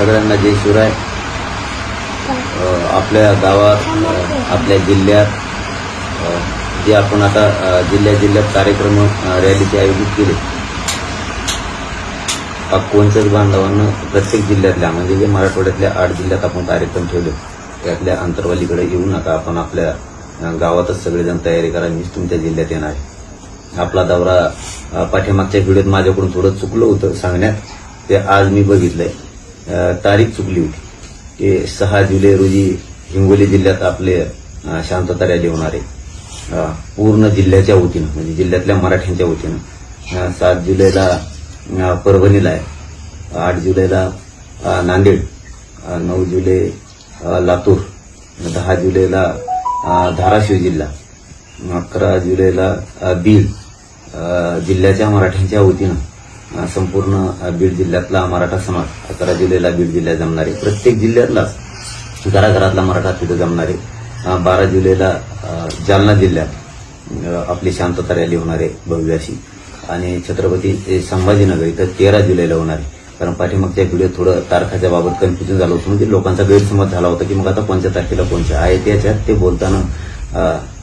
सगळ्यांना जय शिवराय. आपल्या गावात आपल्या जिल्ह्यात जे आपण आता जिल्ह्या जिल्ह्यात कार्यक्रम रॅलीचे आयोजित केले. कोणत्याच बांधवांना प्रत्येक जिल्ह्यातल्या म्हणजे जे मराठवाड्यातल्या आठ जिल्ह्यात आपण कार्यक्रम ठेवले त्यातल्या अंतरवालीकडे येऊ नका आपण आपल्या गावातच सगळेजण तयारी करा मीच तुमच्या जिल्ह्यात येणार आहे. आपला दौरा पाठीमागच्या व्हिडिओत माझ्याकडून थोडं चुकलं होतं सांगण्यात ते आज मी बघितलंय. तारीख चुकली होती. ते सहा जुलै रोजी हिंगोली जिल्ह्यात आपले शांतता रॅली होणार आहे पूर्ण जिल्ह्याच्या वतीनं म्हणजे जिल्ह्यातल्या मराठ्यांच्या वतीनं सात जुलैला परभणीला आहे. आठ जुलैला नांदेड नऊ जुलै लातूर दहा जुलैला धाराशिव जिल्हा अकरा जुलैला बीड जिल्ह्याच्या मराठ्यांच्या वतीनं संपूर्ण बीड जिल्ह्यातला मराठा समाज अकरा जुलैला बीड जिल्ह्यात जमणारे प्रत्येक जिल्ह्यातलाच घराघरातला मराठा तिथं जमणारे बारा जुलैला जालना जिल्ह्यात आपली शांतता रॅली होणार आहे भव्य अशी. आणि छत्रपती संभाजीनगर इथं तेरा जुलैला होणार. आहे कारण पाठीमागच्या व्हिडिओ थोडं तारखाच्या बाबत कन्फ्युजन झालं होतं म्हणजे लोकांचा गैरसमज झाला होता की मग आता कोणत्या तारखेला कोणत्या आहे त्याच्यात ते बोलताना